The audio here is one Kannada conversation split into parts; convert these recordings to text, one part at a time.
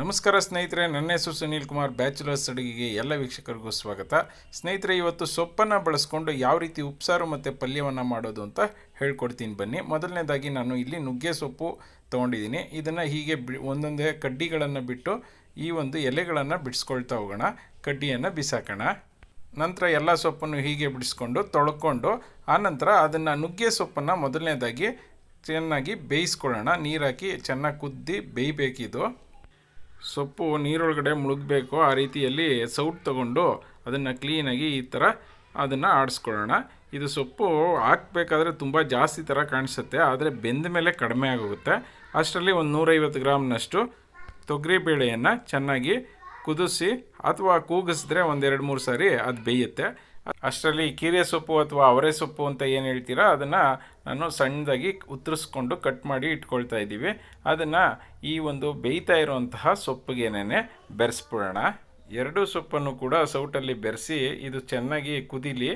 ನಮಸ್ಕಾರ ಸ್ನೇಹಿತರೆ, ನನ್ನ ಹೆಸರು ಸುನೀಲ್ ಕುಮಾರ್, ಬ್ಯಾಚುಲರ್ಸ್ ಅಡುಗೆಗೆ ಎಲ್ಲ ವೀಕ್ಷಕರಿಗೂ ಸ್ವಾಗತ. ಸ್ನೇಹಿತರೆ, ಇವತ್ತು ಸೊಪ್ಪನ್ನು ಬಳಸ್ಕೊಂಡು ಯಾವ ರೀತಿ ಉಪ್ಸಾರು ಮತ್ತು ಪಲ್ಯವನ್ನು ಮಾಡೋದು ಅಂತ ಹೇಳ್ಕೊಡ್ತೀನಿ ಬನ್ನಿ. ಮೊದಲನೇದಾಗಿ ನಾನು ಇಲ್ಲಿ ನುಗ್ಗೆ ಸೊಪ್ಪು ತೊಗೊಂಡಿದ್ದೀನಿ. ಇದನ್ನು ಹೀಗೆ ಬಿ, ಒಂದೊಂದೇ ಕಡ್ಡಿಗಳನ್ನು ಬಿಟ್ಟು ಈ ಒಂದು ಎಲೆಗಳನ್ನು ಬಿಡಿಸ್ಕೊಳ್ತಾ ಹೋಗೋಣ. ಕಡ್ಡಿಯನ್ನು ಬಿಸಾಕೋಣ. ನಂತರ ಎಲ್ಲ ಸೊಪ್ಪನ್ನು ಹೀಗೆ ಬಿಡಿಸ್ಕೊಂಡು ತೊಳ್ಕೊಂಡು ಆನಂತರ ಅದನ್ನು ನುಗ್ಗೆ ಸೊಪ್ಪನ್ನು ಮೊದಲನೇದಾಗಿ ಚೆನ್ನಾಗಿ ಬೇಯಿಸ್ಕೊಳ್ಳೋಣ. ನೀರಾಕಿ ಚೆನ್ನಾಗಿ ಕುದ್ದಿ ಬೇಯಬೇಕಿದು. ಸೊಪ್ಪು ನೀರೊಳಗಡೆ ಮುಳುಗಬೇಕು. ಆ ರೀತಿಯಲ್ಲಿ ಸೌಟ್ ತಗೊಂಡು ಅದನ್ನು ಕ್ಲೀನಾಗಿ ಈ ಥರ ಅದನ್ನು ಆಡಿಸ್ಕೊಳ್ಳೋಣ. ಇದು ಸೊಪ್ಪು ಹಾಕಬೇಕಾದ್ರೆ ತುಂಬ ಜಾಸ್ತಿ ಥರ ಕಾಣಿಸುತ್ತೆ, ಆದರೆ ಬೆಂದ ಮೇಲೆ ಕಡಿಮೆ ಆಗೋಗುತ್ತೆ. ಅಷ್ಟರಲ್ಲಿ ಒಂದು ನೂರೈವತ್ತು ಗ್ರಾಮ್ನಷ್ಟು ತೊಗರಿಬೇಳೆಯನ್ನು ಚೆನ್ನಾಗಿ ಕುದಿಸಿ ಅಥವಾ ಕೂಗಿಸಿದ್ರೆ ಒಂದೆರಡು ಮೂರು ಸಾರಿ ಅದು ಬೇಯುತ್ತೆ. ಅಷ್ಟರಲ್ಲಿ ಕೀರೆ ಸೊಪ್ಪು ಅಥವಾ ಅವರೆ ಸೊಪ್ಪು ಅಂತ ಏನು ಹೇಳ್ತೀರಾ, ಅದನ್ನು ನಾನು ಸಣ್ಣದಾಗಿ ಉತ್ತರಿಸ್ಕೊಂಡು ಕಟ್ ಮಾಡಿ ಇಟ್ಕೊಳ್ತಾ ಇದ್ದೀವಿ. ಅದನ್ನು ಈ ಒಂದು ಬೇಯ್ತಾ ಇರುವಂತಹ ಸೊಪ್ಪಿಗೆನೇ ಬೆರೆಸ್ಬಿಡೋಣ. ಎರಡೂ ಸೊಪ್ಪನ್ನು ಕೂಡ ಸೌಟಲ್ಲಿ ಬೆರೆಸಿ ಇದು ಚೆನ್ನಾಗಿ ಕುದಿಲಿ.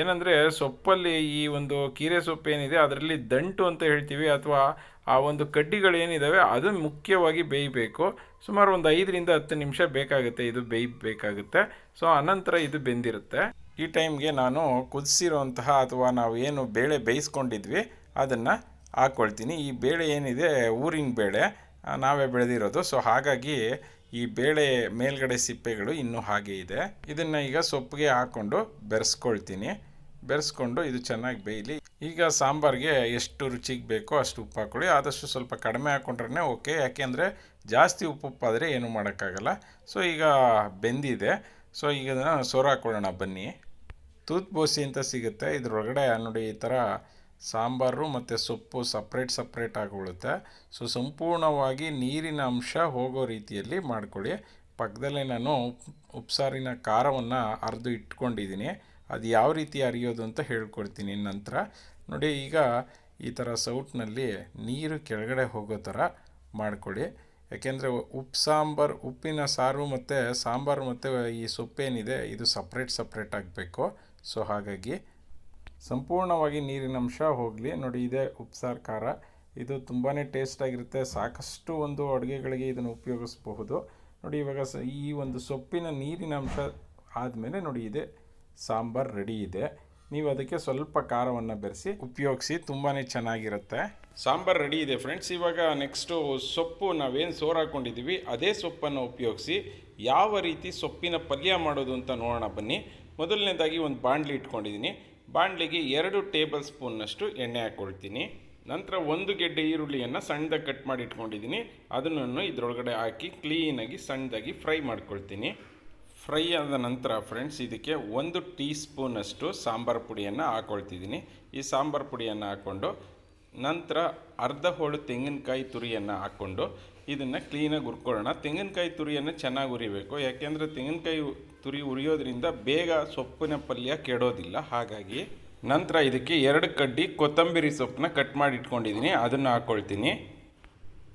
ಏನಂದರೆ ಸೊಪ್ಪಲ್ಲಿ ಈ ಒಂದು ಕೀರೆ ಸೊಪ್ಪು ಏನಿದೆ, ಅದರಲ್ಲಿ ದಂಟು ಅಂತ ಹೇಳ್ತೀವಿ ಅಥವಾ ಆ ಒಂದು ಕಡ್ಡಿಗಳೇನಿದ್ದಾವೆ ಅದು ಮುಖ್ಯವಾಗಿ ಬೇಯಬೇಕು. ಸುಮಾರು ಒಂದು ಐದರಿಂದ ಹತ್ತು ನಿಮಿಷ ಬೇಕಾಗುತ್ತೆ, ಇದು ಬೇಯಬೇಕಾಗುತ್ತೆ. ಸೊ, ಅನಂತರ ಇದು ಬೆಂದಿರುತ್ತೆ. ಈ ಟೈಮ್ಗೆ ನಾನು ಕುದಿಸಿರುವಂತಹ ಅಥವಾ ನಾವು ಏನು ಬೇಳೆ ಬೇಯಿಸ್ಕೊಂಡಿದ್ವಿ, ಅದನ್ನು ಹಾಕ್ಕೊಳ್ತೀನಿ ಈ ಬೇಳೆ ಏನಿದೆ, ಊರಿನ ಬೇಳೆ ನಾವೇ ಬೆಳೆದಿರೋದು. ಸೊ ಹಾಗಾಗಿ ಈ ಬೇಳೆ ಮೇಲ್ಗಡೆ ಸಿಪ್ಪೆಗಳು ಇನ್ನೂ ಹಾಗೆ ಇದೆ. ಇದನ್ನು ಈಗ ಸೊಪ್ಪಿಗೆ ಹಾಕ್ಕೊಂಡು ಬೆರೆಸ್ಕೊಳ್ತೀನಿ. ಬೆರೆಸ್ಕೊಂಡು ಇದು ಚೆನ್ನಾಗಿ ಬೇಯಲಿ. ಈಗ ಸಾಂಬಾರಿಗೆ ಎಷ್ಟು ರುಚಿಗೆ ಬೇಕೋ ಅಷ್ಟು ಉಪ್ಪು ಹಾಕ್ಕೊಳ್ಳಿ ಆದಷ್ಟು ಸ್ವಲ್ಪ ಕಡಿಮೆ ಹಾಕ್ಕೊಂಡ್ರೆ ಓಕೆ. ಯಾಕೆಂದರೆ ಜಾಸ್ತಿ ಉಪ್ಪು ಉಪ್ಪಾದರೆ ಏನೂ ಮಾಡೋಕ್ಕಾಗಲ್ಲ. ಸೊ ಈಗ ಬೆಂದಿದೆ. ಸೊ ಈಗ ಅದನ್ನು ಸೊರ ಹಾಕ್ಕೊಳ್ಳೋಣ ಬನ್ನಿ. ತೂತ್ ಬೋಸಿ ಅಂತ ಸಿಗುತ್ತೆ. ಇದರೊಳಗಡೆ ನೋಡಿ ಈ ಥರ ಸಾಂಬಾರು ಮತ್ತು ಸೊಪ್ಪು ಸಪ್ರೇಟ್ ಸಪ್ರೇಟ್ ಆಗಿಬಿಡುತ್ತೆ ಸೊ ಸಂಪೂರ್ಣವಾಗಿ ನೀರಿನ ಅಂಶ ಹೋಗೋ ರೀತಿಯಲ್ಲಿ ಮಾಡಿಕೊಳ್ಳಿ. ಪಕ್ಕದಲ್ಲೇ ನಾನು ಉಪ್ ಉಪ್ಸಾರಿನ ಖಾರವನ್ನು ಅರೆದು ಇಟ್ಕೊಂಡಿದ್ದೀನಿ. ಅದು ಯಾವ ರೀತಿ ಅರಿಯೋದು ಅಂತ ಹೇಳ್ಕೊಡ್ತೀನಿ ನಂತರ. ನೋಡಿ, ಈಗ ಈ ಥರ ಸೌಟ್ನಲ್ಲಿ ನೀರು ಕೆಳಗಡೆ ಹೋಗೋ ಥರ ಮಾಡ್ಕೊಳ್ಳಿ. ಯಾಕೆಂದರೆ ಉಪ್ಪು ಸಾಂಬಾರು, ಉಪ್ಪಿನ ಸಾರು ಮತ್ತು ಸಾಂಬಾರು ಮತ್ತು ಈ ಸೊಪ್ಪೇನಿದೆ, ಇದು ಸಪ್ರೇಟ್ ಸಪ್ರೇಟ್ ಆಗಬೇಕು. ಸೊ ಹಾಗಾಗಿ ಸಂಪೂರ್ಣವಾಗಿ ನೀರಿನ ಅಂಶ ಹೋಗಲಿ. ನೋಡಿ, ಇದೆ ಉಪ್ಸಾರು ಖಾರ. ಇದು ತುಂಬಾ ಟೇಸ್ಟಾಗಿರುತ್ತೆ ಸಾಕಷ್ಟು ಒಂದು ಅಡುಗೆಗಳಿಗೆ ಇದನ್ನು ಉಪಯೋಗಿಸಬಹುದು. ನೋಡಿ, ಇವಾಗ ಈ ಒಂದು ಸೊಪ್ಪಿನ ನೀರಿನ ಅಂಶ ಆದಮೇಲೆ ನೋಡಿ, ಇದೆ ಸಾಂಬಾರು ರೆಡಿ ಇದೆ. ನೀವು ಅದಕ್ಕೆ ಸ್ವಲ್ಪ ಖಾರವನ್ನು ಬೆರೆಸಿ, ಉಪಯೋಗಿಸಿ ತುಂಬಾ ಚೆನ್ನಾಗಿರುತ್ತೆ. ಸಾಂಬಾರು ರೆಡಿ ಇದೆ ಫ್ರೆಂಡ್ಸ್ ಇವಾಗ ನೆಕ್ಸ್ಟು ಸೊಪ್ಪು ನಾವೇನು ಸೋರ್ ಹಾಕ್ಕೊಂಡಿದ್ದೀವಿ ಅದೇ ಸೊಪ್ಪನ್ನು ಉಪಯೋಗಿಸಿ, ಯಾವ ರೀತಿ ಸೊಪ್ಪಿನ ಪಲ್ಯ ಮಾಡೋದು ಅಂತ ನೋಡೋಣ ಬನ್ನಿ. ಮೊದಲನೇದಾಗಿ ಒಂದು ಬಾಣಲಿ ಇಟ್ಕೊಂಡಿದ್ದೀನಿ ಬಾಣಲಿಗೆ ಎರಡು ಟೇಬಲ್ ಸ್ಪೂನ್ನಷ್ಟು ಎಣ್ಣೆ ಹಾಕ್ಕೊಳ್ತೀನಿ ನಂತರ ಒಂದು ಗೆಡ್ಡೆ ಈರುಳ್ಳಿಯನ್ನು ಸಣ್ಣದಾಗಿ ಕಟ್ ಮಾಡಿ ಇಟ್ಕೊಂಡಿದ್ದೀನಿ ಅದನ್ನು ಇದರೊಳಗಡೆ ಹಾಕಿ ಕ್ಲೀನಾಗಿ ಸಣ್ಣದಾಗಿ ಫ್ರೈ ಮಾಡ್ಕೊಳ್ತೀನಿ. ಫ್ರೈ ಆದ ನಂತರ ಫ್ರೆಂಡ್ಸ್ ಇದಕ್ಕೆ ಒಂದು ಟೀ ಸ್ಪೂನಷ್ಟು ಸಾಂಬಾರು ಪುಡಿಯನ್ನು ಹಾಕ್ಕೊಳ್ತಿದ್ದೀನಿ ಈ ಸಾಂಬಾರು ಪುಡಿಯನ್ನು ಹಾಕ್ಕೊಂಡು ನಂತರ ಅರ್ಧ ಹೋಳು ತೆಂಗಿನಕಾಯಿ ತುರಿಯನ್ನು ಹಾಕ್ಕೊಂಡು ಇದನ್ನು ಕ್ಲೀನಾಗಿ ಹುರ್ಕೊಳ್ಳೋಣ. ತೆಂಗಿನಕಾಯಿ ತುರಿಯನ್ನು ಚೆನ್ನಾಗಿ ಉರಿಬೇಕು ಯಾಕೆಂದರೆ ತೆಂಗಿನಕಾಯಿ ತುರಿ ಉರಿಯೋದ್ರಿಂದ ಬೇಗ ಸೊಪ್ಪಿನ ಪಲ್ಯ ಕೆಡೋದಿಲ್ಲ. ಹಾಗಾಗಿ ನಂತರ ಇದಕ್ಕೆ ಎರಡು ಕಡ್ಡಿ ಕೊತ್ತಂಬರಿ ಸೊಪ್ಪನ್ನ ಕಟ್ ಮಾಡಿ ಇಟ್ಕೊಂಡಿದ್ದೀನಿ. ಅದನ್ನು ಹಾಕ್ಕೊಳ್ತೀನಿ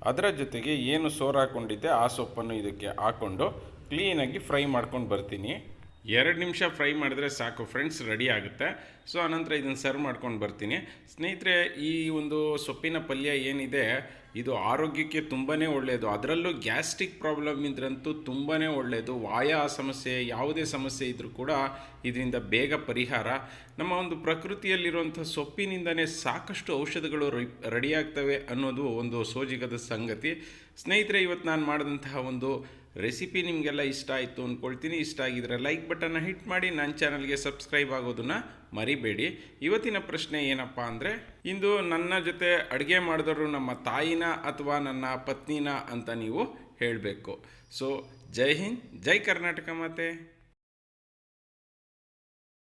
ಅದರ ಜೊತೆಗೆ ಏನು ಸೋರು ಹಾಕ್ಕೊಂಡಿದ್ದೆ ಆ ಸೊಪ್ಪನ್ನು ಇದಕ್ಕೆ ಹಾಕ್ಕೊಂಡು ಕ್ಲೀನಾಗಿ ಫ್ರೈ ಮಾಡ್ಕೊಂಡು ಬರ್ತೀನಿ. ಎರಡು ನಿಮಿಷ ಫ್ರೈ ಮಾಡಿದ್ರೆ ಸಾಕು ಫ್ರೆಂಡ್ಸ್, ರೆಡಿ ಆಗುತ್ತೆ. ಸೊ, ಆನಂತರ ಇದನ್ನು ಸರ್ವ್ ಮಾಡ್ಕೊಂಡು ಬರ್ತೀನಿ. ಸ್ನೇಹಿತರೆ, ಈ ಒಂದು ಸೊಪ್ಪಿನ ಪಲ್ಯ ಏನಿದೆ, ಇದು ಆರೋಗ್ಯಕ್ಕೆ ತುಂಬಾ ಒಳ್ಳೆಯದು ಅದರಲ್ಲೂ ಗ್ಯಾಸ್ಟ್ರಿಕ್ ಪ್ರಾಬ್ಲಮ್ ಇದ್ರಂತೂ ತುಂಬಾ ಒಳ್ಳೆಯದು ವಾಯ ಸಮಸ್ಯೆ, ಯಾವುದೇ ಸಮಸ್ಯೆ ಇದ್ದರೂ ಕೂಡ ಇದರಿಂದ ಬೇಗ ಪರಿಹಾರ. ನಮ್ಮ ಒಂದು ಪ್ರಕೃತಿಯಲ್ಲಿರುವಂಥ ಸೊಪ್ಪಿನಿಂದನೇ ಸಾಕಷ್ಟು ಔಷಧಗಳು ರೆಡಿಯಾಗ್ತವೆ ಅನ್ನೋದು ಒಂದು ಸೋಜಿಗದ ಸಂಗತಿ. ಸ್ನೇಹಿತರೆ, ಇವತ್ತು ನಾನು ಮಾಡಿದಂತಹ ಒಂದು ರೆಸಿಪಿ ನಿಮಗೆಲ್ಲ ಇಷ್ಟ ಆಯಿತು ಅಂದ್ಕೊಳ್ತೀನಿ ಇಷ್ಟ ಆಗಿದ್ರೆ ಲೈಕ್ ಬಟನ್ನ ಹಿಟ್ ಮಾಡಿ. ನನ್ನ ಚಾನಲ್ಗೆ ಸಬ್ಸ್ಕ್ರೈಬ್ ಆಗೋದನ್ನು ಮರಿಬೇಡಿ. ಇವತ್ತಿನ ಪ್ರಶ್ನೆ ಏನಪ್ಪ ಅಂದರೆ, ಇಂದು ನನ್ನ ಜೊತೆ ಅಡುಗೆ ಮಾಡಿದವರು ನಮ್ಮ ತಾಯಿನ ಅಥವಾ ನನ್ನ ಪತ್ನಿನ ಅಂತ ನೀವು ಹೇಳಬೇಕು. ಸೊ ಜೈ ಹಿಂದ್, ಜೈ ಕರ್ನಾಟಕ ಮಾತೆ.